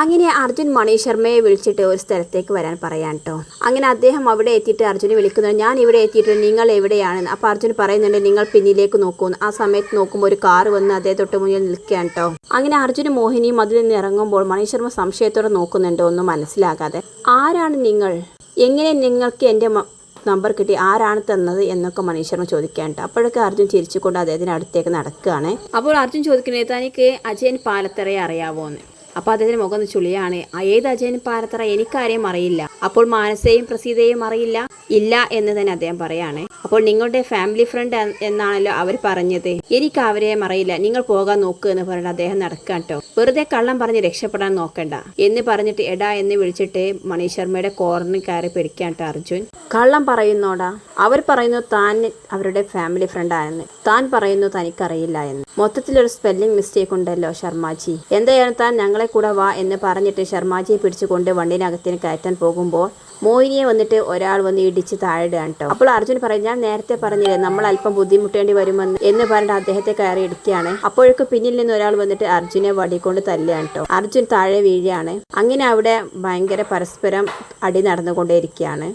അങ്ങനെ അർജുൻ മണി ശർമ്മയെ വിളിച്ചിട്ട് ഒരു സ്ഥലത്തേക്ക് വരാൻ പറയാൻ കേട്ടോ അങ്ങനെ അദ്ദേഹം അവിടെ എത്തിയിട്ട് അർജുനെ വിളിക്കുന്നത് ഞാൻ ഇവിടെ എത്തിയിട്ടുണ്ട് നിങ്ങൾ എവിടെയാണ്? അപ്പോൾ അർജുൻ പറയുന്നുണ്ട് നിങ്ങൾ പിന്നിലേക്ക് നോക്കൂ. ആ സമയത്ത് നോക്കുമ്പോൾ ഒരു കാർ വന്ന് അതേ തൊട്ട് മുന്നിൽ നിൽക്കുകയാണ് കേട്ടോ അങ്ങനെ അർജുനും മോഹിനിയും അതിൽ നിന്ന് ഇറങ്ങുമ്പോൾ മണി ശർമ്മ സംശയത്തോടെ നോക്കുന്നുണ്ട് ഒന്നും മനസ്സിലാകാതെ. ആരാണ് നിങ്ങൾ? എങ്ങനെ നിങ്ങൾക്ക് എന്റെ നമ്പർ കിട്ടി? ആരാണ് തന്നത്? എന്നൊക്കെ മനീഷർമ്മ ചോദിക്കാനുണ്ട് അപ്പോഴൊക്കെ അർജുൻ ചിരിച്ചുകൊണ്ട് അദ്ദേഹത്തിന് അടുത്തേക്ക് നടക്കുകയാണ്. അപ്പോൾ അർജുൻ ചോദിക്കുന്നത് തനിക്ക് അജയൻ പാലത്തറയെ അറിയാവോ എന്ന് അപ്പോൾ അദ്ദേഹത്തിന് മുഖം ചുളിയാണ്. ഏത് അജയൻ പാലത്തറ എനിക്കാരെയും അറിയില്ല. അപ്പോൾ മാനസയും പ്രസീതയും അറിയില്ല? ഇല്ല എന്ന് തന്നെ അദ്ദേഹം പറയാണ്. അപ്പോൾ നിങ്ങളുടെ ഫാമിലി ഫ്രണ്ട് എന്നാണല്ലോ അവർ പറഞ്ഞത്. എനിക്ക് അവരെയും അറിയില്ല. നിങ്ങൾ പോകാൻ നോക്ക് എന്ന് പറഞ്ഞിട്ട് അദ്ദേഹം നടക്കാൻ കേട്ടോ വെറുതെ കള്ളം പറഞ്ഞ് രക്ഷപ്പെടാൻ നോക്കണ്ട. എന്ന് പറഞ്ഞിട്ട് എടാ എന്ന് വിളിച്ചിട്ട് മണി ശർമ്മയുടെ കോർണർ കയറി പിടിക്കാൻ കേട്ടോ അർജുൻ. കള്ളം പറയുന്നോടാ. അവർ പറയുന്നു താൻ അവരുടെ ഫാമിലി ഫ്രണ്ട് ആണെന്ന് താൻ പറയുന്നു തനിക്കറിയില്ല എന്ന്. മൊത്തത്തിലൊരു സ്പെല്ലിംഗ് മിസ്റ്റേക്ക് ഉണ്ടല്ലോ ശർമാജി. എന്തായാലും താൻ ഞങ്ങളെ കൂടെ വാ എന്ന് പറഞ്ഞിട്ട് ശർമാജിയെ പിടിച്ചുകൊണ്ട് വണ്ടിനകത്തിന് കയറ്റാൻ പോകുമ്പോൾ മോഹിനിയെ വന്നിട്ട് ഒരാൾ വന്ന് ഇടിച്ച് താഴെയാണ് കേട്ടോ അപ്പോൾ അർജുൻ പറയും ഞാൻ നേരത്തെ പറഞ്ഞില്ലേ നമ്മൾ അല്പം ബുദ്ധിമുട്ടേണ്ടി വരുമെന്ന് എന്ന് പറഞ്ഞിട്ട് അദ്ദേഹത്തെ കയറി ഇടിക്കുകയാണ്. അപ്പോഴേക്കും പിന്നിൽ നിന്ന് ഒരാൾ വന്നിട്ട് അർജുനെ വടികൊണ്ട് തല്ലുകയാണ് കേട്ടോ അർജുൻ താഴെ വീഴുകയാണ്. അങ്ങനെ അവിടെ ഭയങ്കര പരസ്പരം അടി നടന്നുകൊണ്ടേയിരിക്കുകയാണ്.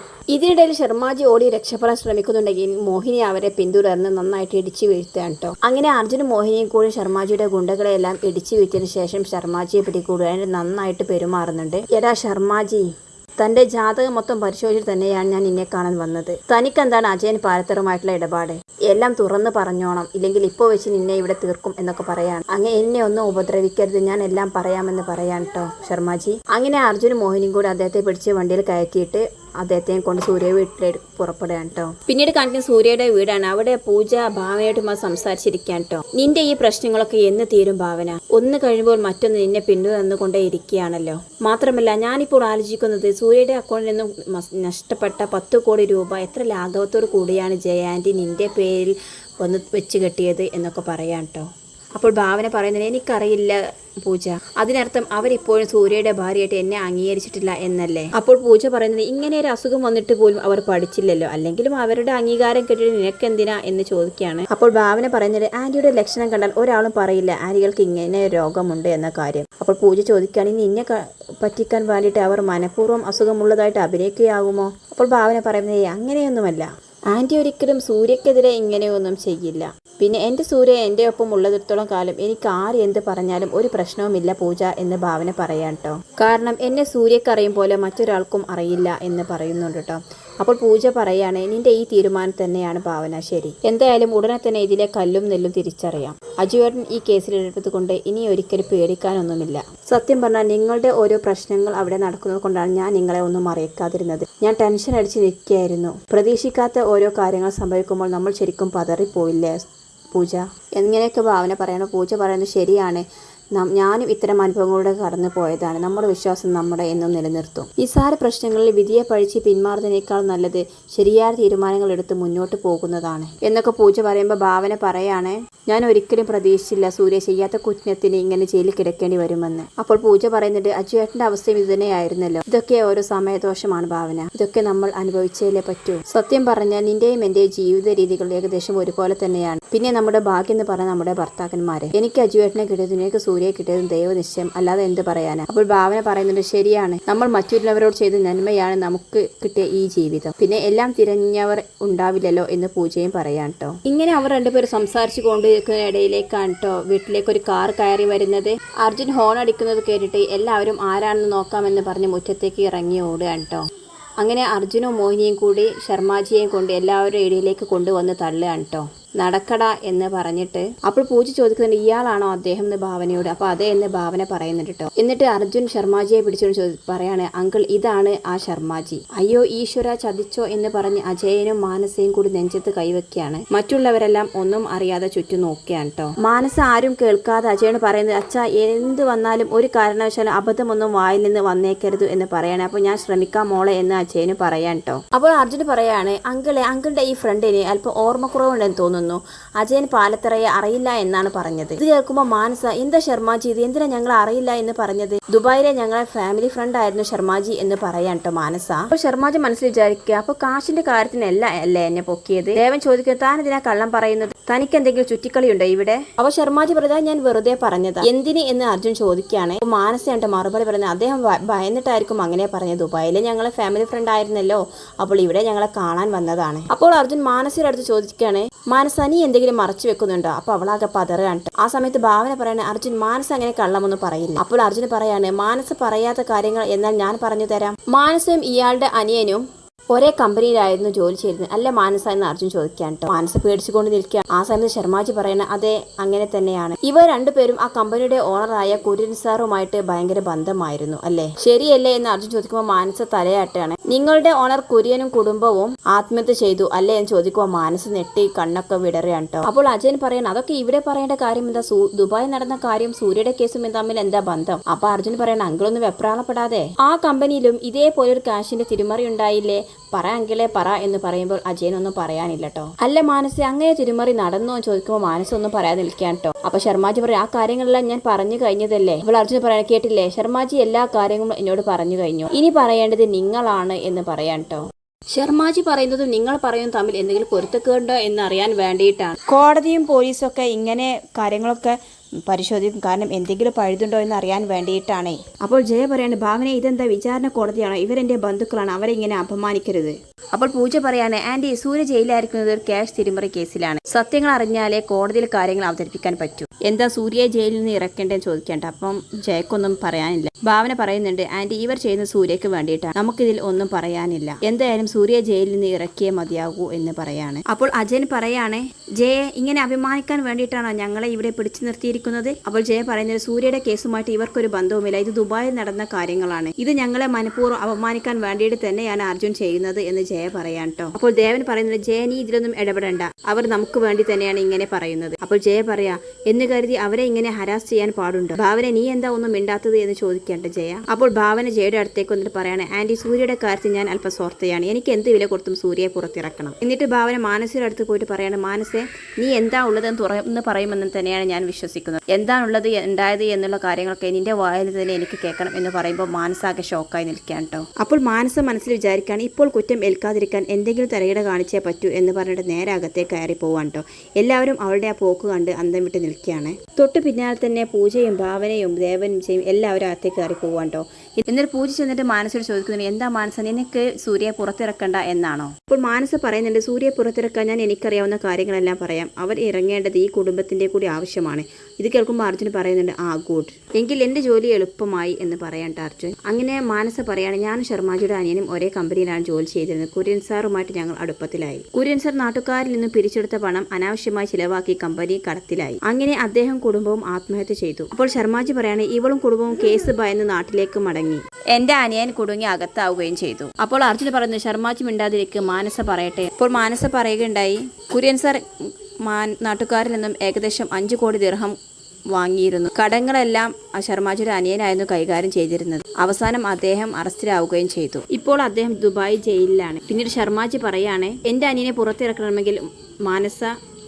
ഇതിനിടയിൽ ശർമാജി ഓടി രക്ഷപ്പെടാൻ ശ്രമിക്കുന്നുണ്ടെങ്കിൽ മോഹിനി അവരെ പിന്തുടർന്ന് നന്നായിട്ട് ഇടിച്ചു വീഴ്ത്തുകയാണ് കേട്ടോ അങ്ങനെ അർജുനും മോഹിനിയും കൂടി ശർമാജിയുടെ ഗുണ്ടകളെല്ലാം ഇടിച്ചു വീഴ്ത്തിയതിനു ശേഷം ശർമാജിയെ പിടികൂടാൻ നന്നായിട്ട് പെരുമാറുന്നുണ്ട്. എടാ ശർമാജി തന്റെ ജാതകം മൊത്തം പരിശോധിച്ചിട്ട് തന്നെയാണ് ഞാൻ നിന്നെ കാണാൻ വന്നത്. തനിക്കെന്താണ് അജയൻ പാരത്തറുമായിട്ടുള്ള ഇടപാട്? എല്ലാം തുറന്നു പറഞ്ഞോണം. ഇല്ലെങ്കിൽ ഇപ്പോൾ വെച്ച് നിന്നെ ഇവിടെ തീർക്കും എന്നൊക്കെ പറയാണ്. അങ്ങനെ എന്നെ ഒന്നും ഉപദ്രവിക്കരുത്. ഞാൻ എല്ലാം പറയാമെന്ന് പറയാൻ കേട്ടോ ശർമാജി. അങ്ങനെ അർജുനും മോഹിനിയും കൂടി അദ്ദേഹത്തെ പിടിച്ച് വണ്ടിയിൽ കയറ്റിയിട്ട് അദ്ദേഹത്തെയും കൊണ്ട് സൂര്യ വീട്ടിലേക്ക് പുറപ്പെടുകയാണ് കേട്ടോ പിന്നീട് കാണിക്കുന്ന സൂര്യയുടെ വീടാണ്. അവിടെ പൂജ ഭാവനയായിട്ടുമായി സംസാരിച്ചിരിക്കാൻ കേട്ടോ നിന്റെ ഈ പ്രശ്നങ്ങളൊക്കെ എന്ന് തീരും ഭാവന. ഒന്ന് കഴിയുമ്പോൾ മറ്റൊന്ന് നിന്നെ പിന്തുടർന്നുകൊണ്ടേ ഇരിക്കുകയാണല്ലോ. മാത്രമല്ല ഞാനിപ്പോൾ ആലോചിക്കുന്നത് സൂര്യയുടെ അക്കൗണ്ടിൽ നിന്നും നഷ്ടപ്പെട്ട പത്ത് കോടി രൂപ എത്ര ലാഘവത്തോടു കൂടിയാണ് ജയാന്റി നിന്റെ പേരിൽ ഒന്ന് വെച്ച് കെട്ടിയത് എന്നൊക്കെ പറയാം കേട്ടോ അപ്പോൾ ഭാവന പറയുന്നത് എനിക്കറിയില്ല പൂജ. അതിനർത്ഥം അവരിപ്പോഴും സൂര്യയുടെ ഭാര്യയായിട്ട് എന്നെ അംഗീകരിച്ചിട്ടില്ല എന്നല്ലേ? അപ്പോൾ പൂജ പറയുന്നത് ഇങ്ങനെ ഒരു അസുഖം വന്നിട്ട് പോലും അവർ പഠിച്ചില്ലല്ലോ. അല്ലെങ്കിലും അവരുടെ അംഗീകാരം കിട്ടിയിട്ട് നിനക്കെന്തിനാ എന്ന് ചോദിക്കുകയാണ്. അപ്പോൾ ഭാവന പറയുന്നത് ആന്റിയുടെ ലക്ഷണം കണ്ടാൽ ഒരാളും പറയില്ല. ആന്റികൾക്ക് ഇങ്ങനെ രോഗമുണ്ട് എന്ന കാര്യം. അപ്പോൾ പൂജ ചോദിക്കുകയാണ് നിന്നെ പറ്റിക്കാൻ വേണ്ടിയിട്ട് അവർ മനഃപൂർവം അസുഖമുള്ളതായിട്ട് അഭിനയിക്കുകയാകുമോ? അപ്പോൾ ഭാവന പറയുന്നത് അങ്ങനെയൊന്നുമല്ല. ആന്റി ഒരിക്കലും സൂര്യക്കെതിരെ ഇങ്ങനെയൊന്നും ചെയ്യില്ല. പിന്നെ എന്റെ സൂര്യ എന്റെ ഒപ്പം ഉള്ളതിടത്തോളം കാലം എനിക്ക് ആര് എന്ത് പറഞ്ഞാലും ഒരു പ്രശ്നവുമില്ല പൂജ എന്ന് ഭാവന പറയാം കേട്ടോ കാരണം എന്നെ സൂര്യക്കറിയും പോലെ മറ്റൊരാൾക്കും അറിയില്ല എന്ന് പറയുന്നുണ്ട് കേട്ടോ അപ്പോൾ പൂജ പറയാണ് നിന്റെ ഈ തീരുമാനം തന്നെയാണ് ഭാവന. ശരി. എന്തായാലും ഉടനെ തന്നെ ഇതിലെ കല്ലും നെല്ലും തിരിച്ചറിയാം. അജുവേട്ടൻ ഈ കേസിലെടുത്തത് കൊണ്ട് ഇനി ഒരിക്കലും പേടിക്കാനൊന്നുമില്ല. സത്യം പറഞ്ഞാൽ നിങ്ങളുടെ ഓരോ പ്രശ്നങ്ങൾ അവിടെ നടക്കുന്നത് കൊണ്ടാണ് ഞാൻ നിങ്ങളെ ഒന്നും അറിയിക്കാതിരുന്നത്. ഞാൻ ടെൻഷൻ അടിച്ച് നിൽക്കുകയായിരുന്നു. പ്രതീക്ഷിക്കാത്ത ഓരോ കാര്യങ്ങൾ സംഭവിക്കുമ്പോൾ നമ്മൾ ശരിക്കും പതറിപ്പോയില്ലേ പൂജ? എങ്ങനെയൊക്കെ ഭാവന പറയണോ പൂജ പറയുന്നത് ശരിയാണ്. ഞാനും ഇത്തരം അനുഭവങ്ങളിലൂടെ കടന്നു പോയതാണ്. നമ്മുടെ വിശ്വാസം നമ്മുടെ എന്നും നിലനിർത്തും. നിസ്സാര പ്രശ്നങ്ങളിൽ വിധിയെ പഴിച്ച് പിന്മാറുന്നതിനേക്കാൾ നല്ലത് ശരിയായ തീരുമാനങ്ങൾ എടുത്ത് മുന്നോട്ട് പോകുന്നതാണ്. എന്നൊക്കെ പൂജ പറയുമ്പോൾ ഭാവന പറയാണ് ഞാൻ ഒരിക്കലും പ്രതീക്ഷിച്ചില്ല സൂര്യ ചെയ്യാത്ത കുറ്റത്തിന് ഇങ്ങനെ ജയിലിൽ കിടക്കേണ്ടി വരുമെന്ന്. അപ്പോൾ പൂജ പറയുന്നുണ്ട് അജുവേട്ടന്റെ അവസ്ഥയും ഇതുതന്നെയായിരുന്നല്ലോ. ഇതൊക്കെ ഓരോ സമയദോഷമാണ് ഭാവന. ഇതൊക്കെ നമ്മൾ അനുഭവിച്ചേലേ പറ്റൂ. സത്യം പറഞ്ഞാൽ നിന്റെയും എന്റെയും ജീവിത രീതികൾ ഏകദേശം ഒരുപോലെ തന്നെയാണ്. പിന്നെ നമ്മുടെ ഭാഗ്യം എന്ന് പറഞ്ഞ നമ്മുടെ ഭർത്താക്കന്മാരെ. എനിക്ക് അജുവേട്ടനെ കിട്ടിയത് നിനക്ക് സൂര്യയെ കിട്ടിയതും ദൈവനിശ്ചയം. അല്ലാതെ എന്ത് പറയാനാണ് അപ്പോൾ ഭാവന പറയുന്നുണ്ട് ശരിയാണ്. നമ്മൾ മറ്റുള്ളവരോട് ചെയ്ത നന്മയാണ് നമുക്ക് കിട്ടിയ ഈ ജീവിതം. പിന്നെ എല്ലാം തിരഞ്ഞവർ ഉണ്ടാവില്ലല്ലോ എന്ന് പൂജയും പറയാൻ കേട്ടോ ഇങ്ങനെ അവർ രണ്ടുപേരും സംസാരിച്ചു കൊണ്ടിരിക്കുന്ന ഇടയിലേക്കാണ് കേട്ടോ വീട്ടിലേക്ക് ഒരു കാർ കയറി വരുന്നത്. അർജുൻ ഹോൺ അടിക്കുന്നത് കേട്ടിട്ട് എല്ലാവരും ആരാണെന്ന് നോക്കാമെന്ന് പറഞ്ഞ് മുറ്റത്തേക്ക് ഇറങ്ങി ഓടുകയാണ് കേട്ടോ അങ്ങനെ അർജുനും മോഹിനിയും കൂടി ശർമാജിയെയും കൊണ്ട് എല്ലാവരും ഇടയിലേക്ക് കൊണ്ടുവന്ന് തള്ളുകയാണ് കേട്ടോ നടക്കട എന്ന് പറഞ്ഞിട്ട് അപ്പോൾ പൂജ ചോദിക്കുന്നുണ്ട് ഇയാളാണോ അദ്ദേഹം എന്ന് ഭാവനയോട്? അപ്പോൾ അതെ എന്ന് ഭാവന പറയുന്നുണ്ട് കേട്ടോ. എന്നിട്ട് അർജുൻ ശർമാജിയെ പിടിച്ചുകൊണ്ട് ചോദി പറയാണ് അങ്കിൾ ഇതാണ് ആ ശർമാജി. അയ്യോ ഈശ്വര ചതിച്ചോ എന്ന് പറഞ്ഞ് അജയനും മാനസയും കൂടി നെഞ്ചത്ത് കൈവയ്ക്കുകയാണ് മറ്റുള്ളവരെല്ലാം ഒന്നും അറിയാതെ ചുറ്റും നോക്കുകയാണ് കേട്ടോ. മാനസ ആരും കേൾക്കാതെ അജയൻ പറയുന്നത് അച്ഛ എന്ത് വന്നാലും ഒരു കാരണവശാലും അബദ്ധമൊന്നും വായിൽ നിന്ന് വന്നേക്കരുത് എന്ന് പറയാണ്. അപ്പോൾ ഞാൻ ശ്രമിക്കാം മോളെ എന്ന് അജയന് പറയാൻ കേട്ടോ. അപ്പോൾ അർജുൻ പറയാണ് അങ്കിളെ അങ്കിളുടെ ഈ ഫ്രണ്ടിന് അല്പം ഓർമ്മക്കുറവുണ്ടെന്ന് തോന്നുന്നു. കാണുന്നു അജയൻ പാലത്തറയെ അറിയില്ല എന്നാണ് പറഞ്ഞത്. ഇത് കേൾക്കുമ്പോൾ മാനസ എന്താ ശർമാജി ഇത് എന്തിനാ ഞങ്ങൾ അറിയില്ല എന്ന് പറഞ്ഞത്? ദുബായിലെ ഞങ്ങളെ ഫാമിലി ഫ്രണ്ട് ആയിരുന്നു ശർമാജി എന്ന് പറയാൻ കേട്ടോ മാനസ. അപ്പോൾ ശർമാജി മനസ്സിൽ വിചാരിക്കുക അപ്പോൾ കാശിന്റെ കാര്യത്തിനല്ല അല്ലേ എന്നെ പൊക്കിയത്? ദേവൻ ചോദിക്കുന്നത് താൻ ഇതിനാ കള്ളം പറയുന്നത്? തനിക്ക് എന്തെങ്കിലും ചുറ്റിക്കളിയുണ്ടോ ഇവിടെ? അപ്പോൾ ശർമാജി പറഞ്ഞാൽ ഞാൻ വെറുതെ പറഞ്ഞത്. എന്തിന്? എന്ന് അർജുൻ ചോദിക്കുകയാണ്. മാനസയാണ്ട് മറുപടി പറയുന്നത് അദ്ദേഹം ഭയന്നിട്ടായിരിക്കും അങ്ങനെ പറഞ്ഞത്. ദുബായിലെ ഞങ്ങളെ ഫാമിലി ഫ്രണ്ട് ആയിരുന്നല്ലോ. അപ്പോൾ ഇവിടെ ഞങ്ങളെ കാണാൻ വന്നതാണ്. അപ്പോൾ അർജുൻ മാനസിയുടെ അടുത്ത് ചോദിക്കുകയാണ് മാനസ നീ എന്തെങ്കിലും മറച്ചു വെക്കുന്നുണ്ടോ? അപ്പോൾ അവളാകെ പതറുകയാണ് ആ സമയത്ത് ഭാവന പറയാണ് അർജുൻ മാനസ് അങ്ങനെ കള്ളമൊന്നും പറയില്ല. അപ്പോൾ അർജുൻ പറയാണ് മാനസ് പറയാത്ത കാര്യങ്ങൾ എന്നാൽ ഞാൻ പറഞ്ഞു തരാം. മാനസും ഇയാളുടെ അനിയനും ഒരേ കമ്പനിയിലായിരുന്നു ജോലി ചെയ്തിരുന്നത്. അല്ല മാനസ എന്ന് അർജുൻ ചോദിക്കാൻ കേട്ടോ മാനസ പേടിച്ചുകൊണ്ട് നിൽക്കുക ആ സമയത്ത് ശർമാജി പറയണ അതെ അങ്ങനെ തന്നെയാണ്. ഇവർ രണ്ടുപേരും ആ കമ്പനിയുടെ ഓണറായ കുര്യൻ സാറുമായിട്ട് ഭയങ്കര ബന്ധമായിരുന്നു അല്ലേ? ശരിയല്ലേ? എന്ന് അർജുൻ ചോദിക്കുമ്പോൾ മാനസ തലയാട്ടാണ് നിങ്ങളുടെ ഓണർ കുര്യനും കുടുംബവും ആത്മഹത്യ ചെയ്തു. അല്ലേ എന്ന് ചോദിക്കുമ്പോൾ മനസ്സ് നെട്ടി കണ്ണൊക്കെ വിടറുകയാണ് അപ്പോൾ അജയൻ പറയണം അതൊക്കെ ഇവിടെ പറയേണ്ട കാര്യം എന്താ? ദുബായ് നടന്ന കാര്യം സൂര്യയുടെ കേസും തമ്മിൽ എന്താ ബന്ധം? അപ്പൊ അർജുൻ പറയണം അങ്കിളൊന്നും വെപ്രാളപ്പെടാതെ. ആ കമ്പനിയിലും ഇതേപോലെ ഒരു കാശിന്റെ തിരുമറി ഉണ്ടായില്ലേ? പറ അങ്കിളെ പറ എന്ന് പറയുമ്പോൾ അജയനൊന്നും പറയാനില്ല കേട്ടോ അല്ല മാനസ് അങ്ങനെ തിരുമറി നടന്നോ എന്ന് ചോദിക്കുമ്പോൾ മാനസ് ഒന്നും പറയാതെ നിൽക്കാൻ കേട്ടോ അപ്പൊ ശർമാജി പറയും ആ കാര്യങ്ങളെല്ലാം ഞാൻ പറഞ്ഞു കഴിഞ്ഞതല്ലേ? അപ്പോൾ അർജുൻ പറയാൻ കേട്ടില്ലേ? ശർമാജി എല്ലാ കാര്യങ്ങളും എന്നോട് പറഞ്ഞു കഴിഞ്ഞു. ഇനി പറയേണ്ടത് നിങ്ങളാണ് എന്ന് പറയാൻ കേട്ടോ ശർമാജി പറയുന്നതും നിങ്ങൾ പറയുന്നതും തമ്മിൽ എന്തെങ്കിലും പൊരുത്തക്കേണ്ടോ എന്ന് അറിയാൻ വേണ്ടിയിട്ടാണ്. കോടതിയും പോലീസും ഒക്കെ ഇങ്ങനെ കാര്യങ്ങളൊക്കെ പരിശോധിക്കും. കാരണം എന്തെങ്കിലും പഴുതുണ്ടോ എന്ന് അറിയാൻ വേണ്ടിയിട്ടാണേ. അപ്പോൾ ജയ പറയാണ് ഭാവന ഇതെന്താ വിചാരണ കോടതിയാണോ? ഇവരെന്റെ ബന്ധുക്കളാണ്. അവരെ ഇങ്ങനെ അപമാനിക്കരുത്? അപ്പോൾ പൂജ പറയാണ് ആന്റി സൂര്യ ജയിലായിരിക്കുന്നത് ഒരു ക്യാഷ് തിരിമറി കേസിലാണ്. സത്യങ്ങൾ അറിഞ്ഞാലേ കോടതിയിൽ കാര്യങ്ങൾ അവതരിപ്പിക്കാൻ പറ്റൂ. എന്താ സൂര്യയെ ജയിലിൽ നിന്ന് ഇറക്കേണ്ടെന്ന് ചോദിക്കേണ്ട. അപ്പം ജയക്കൊന്നും പറയാനില്ല. ഭാവന പറയുന്നുണ്ട് ആന്റി ഇവർ ചെയ്യുന്ന സൂര്യക്ക് വേണ്ടിയിട്ടാണ് നമുക്കിതിൽ ഒന്നും പറയാനില്ല. എന്തായാലും സൂര്യ ജയിലിൽ നിന്ന് ഇറക്കിയേ മതിയാകൂ എന്ന് പറയാണ്. അപ്പോൾ അജയൻ പറയാണ് ജയെ ഇങ്ങനെ അഭിമാനിക്കാൻ വേണ്ടിയിട്ടാണോ ഞങ്ങളെ ഇവിടെ പിടിച്ചു നിർത്തിയിരിക്കുന്നത്? അപ്പോൾ ജയ പറയുന്നത് സൂര്യയുടെ കേസുമായിട്ട് ഇവർക്കൊരു ബന്ധവുമില്ല. ഇത് ദുബായിൽ നടന്ന കാര്യങ്ങളാണ്. ഇത് ഞങ്ങളെ മനഃപൂർവം അപമാനിക്കാൻ വേണ്ടിയിട്ട് തന്നെയാണ് അർജുൻ ചെയ്യുന്നത് എന്ന് ജയ പറയാൻ കേട്ടോ അപ്പോൾ ദേവൻ പറയുന്നത് ജയ നീ ഇതിലൊന്നും ഇടപെടണ്ട. അവർ നമുക്ക് വേണ്ടി തന്നെയാണ് ഇങ്ങനെ പറയുന്നത്. അപ്പോൾ ജയ പറയാ എന്ന് കരുതി അവരെ ഇങ്ങനെ ഹരാസ് ചെയ്യാൻ പാടുണ്ടോ? ഭാവന നീ എന്താ ഒന്നും മിണ്ടാത്തത് എന്ന് ചോദിക്കേണ്ട ജയ. അപ്പോൾ ഭാവന ജയയുടെ അടുത്തേക്ക് വന്നിട്ട് പറയാണ് ആന്റി സൂര്യയുടെ കാര്യത്തിൽ ഞാൻ അല്പം സ്വാർത്ഥയാണ്. എനിക്ക് എന്ത് വില കൊടുത്തും സൂര്യയെ പുറത്തിറക്കണം. എന്നിട്ട് ഭാവന മാനസിയുടെ അടുത്ത് പോയിട്ട് പറയാണ് മാനസെ നീ എന്താ ഉള്ളതെന്ന് തുറന്ന് പറയുമെന്ന് തന്നെയാണ് ഞാൻ വിശ്വസിക്കുന്നത്. എന്താണുള്ളത് ഉണ്ടായത് എന്നുള്ള കാര്യങ്ങളൊക്കെ നിന്റെ വായിൽ തന്നെ എനിക്ക് കേൾക്കണം എന്ന് പറയുമ്പോൾ മാനസാകെ ഷോക്കായി നിൽക്കാൻ കേട്ടോ. അപ്പോൾ മാനസ മനസ്സിൽ വിചാരിക്കുകയാണ് ഇപ്പോൾ കുറ്റം ഏൽക്കാതിരിക്കാൻ എന്തെങ്കിലും തലയിട കാണിച്ചേ പറ്റൂ എന്ന് പറഞ്ഞിട്ട് നേരെ അകത്തെ കയറി പോവാൻ കേട്ടോ. എല്ലാവരും അവളുടെ ആ പോക്ക് കണ്ട് അന്തം വിട്ട് നിൽക്കുകയാണ്. തൊട്ട് പിന്നാലെ തന്നെ പൂജയും ഭാവനയും ദേവനും ചെയ്യും എല്ലാവരും അകത്തേക്ക് കയറി പോവാൻ കേട്ടോ. എന്നിട്ട് പൂജ ചെന്നിട്ട് മാനസോട് ചോദിക്കുന്നു എന്താ മാനസ നിനക്ക് സൂര്യയെ പുറത്തിറക്കണ്ട എന്നാണോ? അപ്പോൾ മാനസ പറയുന്നുണ്ട് സൂര്യയെ പുറത്തിറക്കാൻ ഞാൻ എനിക്കറിയാവുന്ന കാര്യങ്ങളെല്ലാം പറയാം. അവർ ഇറങ്ങേണ്ടത് ഈ കുടുംബത്തിന്റെ കൂടി ആവശ്യമാണ്. ഇത് കേൾക്കുമ്പോൾ അർജുൻ പറയുന്നുണ്ട് ആ ഗുഡ് എങ്കിൽ എന്റെ ജോലി എളുപ്പമായി എന്ന് പറയാണ്ട് അർജുൻ. അങ്ങനെ മാനസ പറയാണ് ഞാൻ ശർമാജിയുടെ അനിയനും ഒരേ കമ്പനിയിലാണ് ജോലി ചെയ്തിരുന്നത്. കുര്യൻ സാറുമായിട്ട് ഞങ്ങൾ അടുപ്പത്തിലായി. കുര്യൻ സാർ നാട്ടുകാരിൽ നിന്നും പിരിച്ചെടുത്ത പണം അനാവശ്യമായി ചിലവാക്കി കമ്പനി കടത്തിലായി. അങ്ങനെ അദ്ദേഹം കുടുംബവും ആത്മഹത്യ ചെയ്തു. അപ്പോൾ ശർമാജി പറയാണ് ഇവളും കുടുംബവും കേസ് ഭയന്ന് നാട്ടിലേക്ക് മടങ്ങി. എന്റെ അനിയൻ കുടുങ്ങി അകത്താവുകയും ചെയ്തു. അപ്പോൾ അർജുൻ പറയുന്നു ശർമാജി മിണ്ടാതിരിക്കും മാനസ പറയട്ടെ. അപ്പോൾ മാനസ പറയുകയുണ്ടായി കുര്യൻ സാർ മാൻ നാട്ടുകാരിൽ നിന്നും ഏകദേശം അഞ്ച് കോടി ദിർഹം വാങ്ങിയിരുന്നു. കടങ്ങളെല്ലാം ശർമാജിയുടെ അനിയനായിരുന്നു കൈകാര്യം ചെയ്തിരുന്നത്. അവസാനം അദ്ദേഹം അറസ്റ്റിലാവുകയും ചെയ്തു. ഇപ്പോൾ അദ്ദേഹം ദുബായ് ജയിലിലാണ്. പിന്നീട് ശർമാജി പറയുകയാണ് എന്റെ അനിയനെ പുറത്തിറക്കണമെങ്കിൽ മാനസ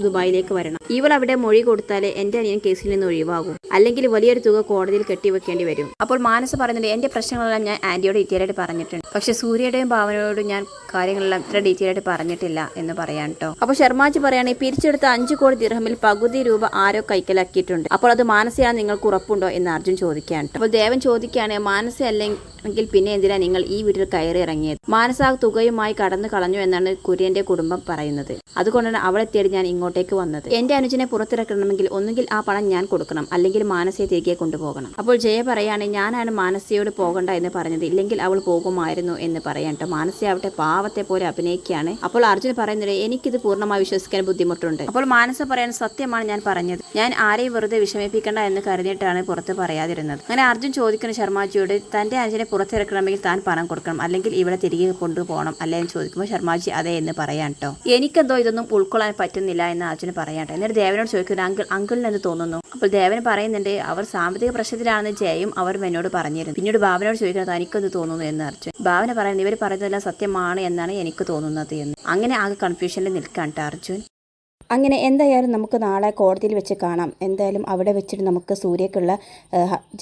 ദുബായിലേക്ക് വരണം. ഇവൾ അവിടെ മൊഴി കൊടുത്താലേ എന്റെ അനിയൻ കേസിൽ നിന്ന് ഒഴിവാകും. അല്ലെങ്കിൽ വലിയൊരു തുക കോടതിയിൽ കെട്ടിവെക്കേണ്ടി വരും. അപ്പോൾ മാനസ പറയുന്നുണ്ട് എന്റെ പ്രശ്നങ്ങളെല്ലാം ഞാൻ ആന്റിയോട് ഡീറ്റെയിൽ പറഞ്ഞിട്ടുണ്ട്. പക്ഷെ സൂര്യയുടെയും ഭാവനയോട് ഞാൻ കാര്യങ്ങളെല്ലാം ഇത്ര ഡീറ്റെയിൽ ആയിട്ട് പറഞ്ഞിട്ടില്ല എന്ന് പറയാൻ കേട്ടോ അപ്പോൾ ശർമാജി പറയാണ് പിരിച്ചെടുത്ത അഞ്ചു കോടി ദിർഹമിൽ പകുതി രൂപ ആരോ കൈക്കലാക്കിയിട്ടുണ്ട്. അപ്പോൾ അത് മാനസയാണ് നിങ്ങൾക്ക് ഉറപ്പുണ്ടോ? എന്ന് അർജുൻ ചോദിക്കാൻ കേട്ടോ അപ്പോൾ ദേവൻ ചോദിക്കുകയാണ് മാനസ അല്ലെങ്കിൽ പിന്നെ എന്തിനാ നിങ്ങൾ ഈ വീട്ടിൽ കയറി ഇറങ്ങിയത്? മാനസ തുകയുമായി കടന്നു കളഞ്ഞു എന്നാണ് കുര്യന്റെ കുടുംബം പറയുന്നത്. അതുകൊണ്ടാണ് അവളെ തേടി ഞാൻ ഇങ്ങോട്ടേക്ക് വന്നത്. എന്റെ അനുജനെ പുറത്തിറക്കണമെങ്കിൽ ഒന്നുകിൽ ആ പണം ഞാൻ കൊടുക്കണം അല്ലെങ്കിൽ മാനസയെ തിരികെ കൊണ്ടുപോകണം. അപ്പോൾ ജയ പറയാണ് ഞാനാണ് മാനസയോട് പോകണ്ട എന്ന് പറഞ്ഞത്. ഇല്ലെങ്കിൽ അവൾ പോകുമായിരുന്നു. എന്ന് പറയാൻ കേട്ടോ മാനസയാവട്ടെ പാവത്തെ പോലെ അഭിനയിക്കുകയാണ്. അപ്പോൾ അർജുൻ പറയുന്നത് എനിക്കിത് പൂർണമായി വിശ്വസിക്കാൻ ബുദ്ധിമുട്ടുണ്ട്. അപ്പോൾ മാനസ പറയാൻ സത്യമാണ് ഞാൻ പറഞ്ഞത്. ഞാൻ ആരെയും വെറുതെ വിഷമിപ്പിക്കണ്ട എന്ന് കരുതിയിട്ടാണ് പുറത്ത് പറയാതിരുന്നത്. അങ്ങനെ അർജുൻ ചോദിക്കുന്ന ശർമാജിയോട് തന്റെ അനുജനെ പുറത്തിറക്കണമെങ്കിൽ താൻ പണം കൊടുക്കണം. അല്ലെങ്കിൽ ഇവിടെ തിരികെ കൊണ്ടുപോകണം. അല്ലേ എന്ന് ചോദിക്കുമ്പോൾ ശർമാജി അതെ എന്ന് പറയാൻ കേട്ടോ എനിക്കെന്തോ ഇതൊന്നും ഉൾക്കൊള്ളാൻ പറ്റുന്നില്ല എന്ന് അർജുൻ പറയാട്ടോ എന്നിട്ട് ദേവനോട് ചോദിക്കുന്നു അങ്കിൾ അങ്കിളിന് എന്ത് തോന്നുന്നു? അപ്പോൾ ദേവൻ പറയുന്നുണ്ട് അവർ സാമ്പത്തിക പ്രശ്നത്തിലാണെന്ന് ജയും അവർ എന്നോട് പറഞ്ഞിരുന്നു. പിന്നീട് ഭാവനോട് ചോദിക്കുന്നത് എനിക്കൊന്ന് തോന്നുന്നു എന്ന് അർജുൻ ഭാവന പറയുന്നത് ഇവർ പറയുന്നതെല്ലാം സത്യമാണ് എന്നാണ് എനിക്ക് തോന്നുന്നത് എന്ന്. അങ്ങനെ ആകെ കൺഫ്യൂഷനിൽ നിൽക്കാൻ അർജുൻ. അങ്ങനെ എന്തായാലും നമുക്ക് നാളെ കോടതിയിൽ വെച്ച് കാണാം. എന്തായാലും അവിടെ വെച്ചിട്ട് നമുക്ക് സൂര്യക്കുള്ള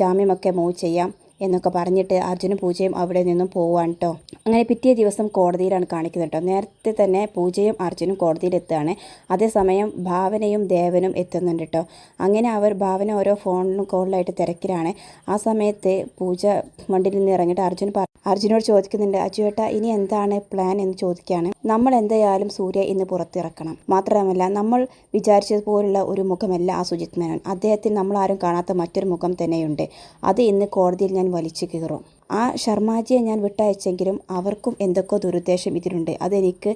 ജാമ്യമൊക്കെ മൂവ് ചെയ്യാം. എന്നൊക്കെ പറഞ്ഞിട്ട് അർജുനും പൂജയും അവിടെ നിന്നും പോവാണ് കേട്ടോ അങ്ങനെ പിറ്റേ ദിവസം കോടതിയിലാണ് കാണിക്കുന്നത് കേട്ടോ നേരത്തെ തന്നെ പൂജയും അർജുനും കോടതിയിൽ എത്തുകയാണ് അതേസമയം ഭാവനയും ദേവനും എത്തുന്നുണ്ട് കേട്ടോ അങ്ങനെ അവർ ഭാവന ഓരോ ഫോണിലും കോളിലായിട്ട് തിരക്കിലാണ്. ആ സമയത്ത് പൂജ വണ്ടിയിൽ നിന്ന് ഇറങ്ങിയിട്ട് അർജുൻ അർജുനോട് ചോദിക്കുന്നുണ്ട് അജുവേട്ട ഇനി എന്താണ് പ്ലാൻ എന്ന് ചോദിക്കുകയാണ് നമ്മൾ എന്തായാലും സൂര്യ ഇന്ന് പുറത്തിറക്കണം. മാത്രമല്ല നമ്മൾ വിചാരിച്ചതുപോലുള്ള ഒരു മുഖമല്ല ആ സുജിത് മേനോൻ. അദ്ദേഹത്തിന് നമ്മൾ ആരും കാണാത്ത മറ്റൊരു മുഖം തന്നെയുണ്ട്. അത് ഇന്ന് കോടതിയിൽ ഞാൻ വലിച്ചു കീറും. ആ ശർമാജിയെ ഞാൻ വിട്ടയച്ചെങ്കിലും അവർക്കും എന്തൊക്കെ ദുരുദ്ദേശം ഇതിലുണ്ട്. അതെനിക്ക്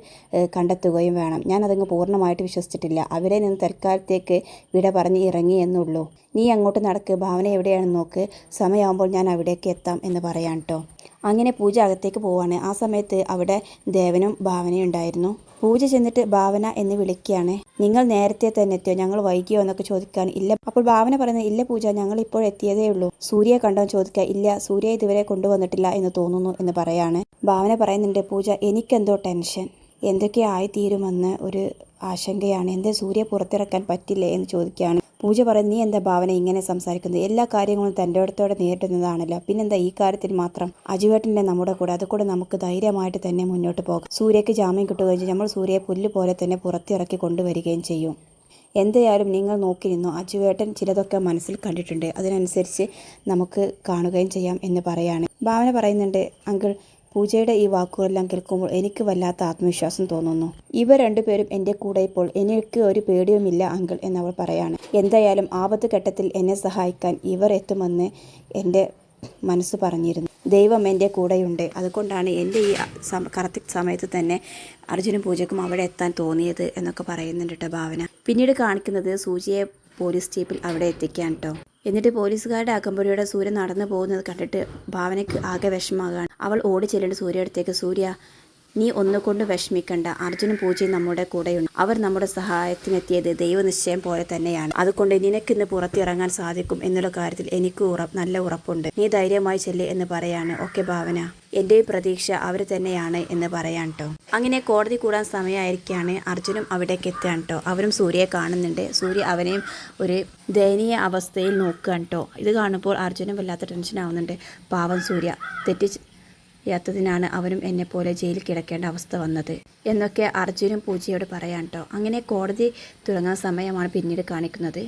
കണ്ടെത്തുകയും വേണം. ഞാൻ അതങ്ങ് പൂർണമായിട്ട് വിശ്വസിച്ചിട്ടില്ല. അവരെ നിന്ന് തൽക്കാലത്തേക്ക് വിട പറഞ്ഞ് ഇറങ്ങി എന്നുള്ളൂ. നീ അങ്ങോട്ട് നടക്ക്. ഭാവന എവിടെയാണെന്ന് നോക്ക്. സമയമാകുമ്പോൾ ഞാൻ അവിടേക്ക് എത്താം എന്ന് പറയാം കേട്ടോ അങ്ങനെ പൂജ അകത്തേക്ക് പോവാണ്. ആ സമയത്ത് അവിടെ ദേവനും ഭാവനയും ഉണ്ടായിരുന്നു. പൂജ ചെന്നിട്ട് ഭാവന എന്ന് വിളിക്കുകയാണ്. നിങ്ങൾ നേരത്തെ തന്നെ എത്തിയോ? ഞങ്ങൾ വൈകിയോ? എന്നൊക്കെ ചോദിക്കാൻ ഇല്ല. അപ്പോൾ ഭാവന പറയുന്നത് ഇല്ല പൂജ ഞങ്ങൾ ഇപ്പോൾ എത്തിയതേ ഉള്ളൂ. സൂര്യയെ കണ്ടോ? ചോദിക്കുക. ഇല്ല സൂര്യ ഇതുവരെ കൊണ്ടുവന്നിട്ടില്ല എന്ന് തോന്നുന്നു എന്ന് പറയാണ്. ഭാവന പറയുന്നുണ്ട് പൂജ എനിക്കെന്തോ ടെൻഷൻ. എന്തൊക്കെ ആയിത്തീരുമെന്ന് ഒരു ആശങ്കയാണ്. എന്തേ? സൂര്യ പുറത്തിറക്കാൻ പറ്റില്ലേ? എന്ന് ചോദിക്കുകയാണ്. പൂജ പറയുന്നത് നീ എന്താ ഭാവന ഇങ്ങനെ സംസാരിക്കുന്നത്? എല്ലാ കാര്യങ്ങളും തന്റെ അടുത്തോടെ നേരിടുന്നതാണല്ലോ. പിന്നെന്താ ഈ കാര്യത്തിൽ മാത്രം അജുവേട്ടന്റെ നമ്മുടെ കൂടെ അതുകൂടെ നമുക്ക് ധൈര്യമായിട്ട് തന്നെ മുന്നോട്ട് പോകാം. സൂര്യയ്ക്ക് ജാമ്യം കിട്ടുകയും നമ്മൾ സൂര്യയെ പുല്ല് പോലെ തന്നെ പുറത്തിറക്കി കൊണ്ടുവരികയും ചെയ്യും. എന്തായാലും നിങ്ങൾ നോക്കി നിന്നു അജുവേട്ടൻ ചിലതൊക്കെ മനസ്സിൽ കണ്ടിട്ടുണ്ട്. അതിനനുസരിച്ച് നമുക്ക് കാണുകയും ചെയ്യാം എന്ന് പറയാണ്. ഭാവന പറയുന്നുണ്ട് അങ്കിൾ പൂജയുടെ ഈ വാക്കുകളെല്ലാം കേൾക്കുമ്പോൾ എനിക്ക് വല്ലാത്ത ആത്മവിശ്വാസം തോന്നുന്നു. ഇവർ രണ്ടുപേരും എന്റെ കൂടെ ഇപ്പോൾ എനിക്ക് ഒരു പേടിയുമില്ല അങ്കിൾ എന്നവൾ പറയാണ്. എന്തായാലും ആപത്ത് ഘട്ടത്തിൽ എന്നെ സഹായിക്കാൻ ഇവർ എത്തുമെന്ന് എന്റെ മനസ്സ് പറഞ്ഞിരുന്നു. ദൈവം എന്റെ കൂടെയുണ്ട്. അതുകൊണ്ടാണ് എന്റെ ഈ കറക്റ്റ് സമയത്ത് തന്നെ അർജുനും പൂജക്കും അവിടെ എത്താൻ തോന്നിയത് എന്നൊക്കെ പറയുന്നുണ്ട് കേട്ടോ ഭാവന. പിന്നീട് കാണിക്കുന്നത് സൂചിയെ പോലീസ് ജീപ്പിൽ അവിടെ എത്തിക്കാൻ കേട്ടോ എന്നിട്ട് പോലീസുകാരുടെ അകമ്പടിയോടെ സൂര്യ നടന്നു പോകുന്നത് കണ്ടിട്ട് ഭാവനയ്ക്ക് ആകെ വിഷമാകാണ് അവൾ ഓടി ചെല്ലേണ്ട സൂര്യ അടുത്തേക്ക് സൂര്യ നീ ഒന്നുകൊണ്ട് വിഷമിക്കണ്ട. അർജുനും പൂജയും നമ്മുടെ കൂടെയുണ്ട്. അവർ നമ്മുടെ സഹായത്തിനെത്തിയത് ദൈവനിശ്ചയം പോലെ തന്നെയാണ്. അതുകൊണ്ട് നിനക്കിന്ന് പുറത്തിറങ്ങാൻ സാധിക്കും എന്നുള്ള കാര്യത്തിൽ എനിക്ക് ഉറപ്പ് നല്ല ഉറപ്പുണ്ട്. നീ ധൈര്യമായി ചെല്ല് എന്ന് പറയാണ്. ഓക്കെ ഭാവന. എന്റെയും പ്രതീക്ഷ അവർ തന്നെയാണ് എന്ന് പറയാൻ കേട്ടോ അങ്ങനെ കോടതി കൂടാൻ സമയമായിരിക്കാണ് അർജുനും അവിടേക്ക് എത്തുകയാണ് കേട്ടോ അവരും സൂര്യയെ കാണുന്നുണ്ട്. സൂര്യ അവനെയും ഒരു ദയനീയ അവസ്ഥയിൽ നോക്കുകയാണ് കേട്ടോ ഇത് കാണുമ്പോൾ അർജുനും വല്ലാത്ത ടെൻഷൻ ആവുന്നുണ്ട്. പാവം സൂര്യ. തെറ്റി യാത്തതിനാണ് അവനും എന്നെപ്പോലെ ജയിലിൽ കിടക്കേണ്ട അവസ്ഥ വന്നത്. എന്നൊക്കെ അർജുനും പൂജയോട് പറയാൻ കേട്ടോ അങ്ങനെ കോടതി തുടങ്ങാൻ സമയമാണ് പിന്നീട് കാണിക്കുന്നത്.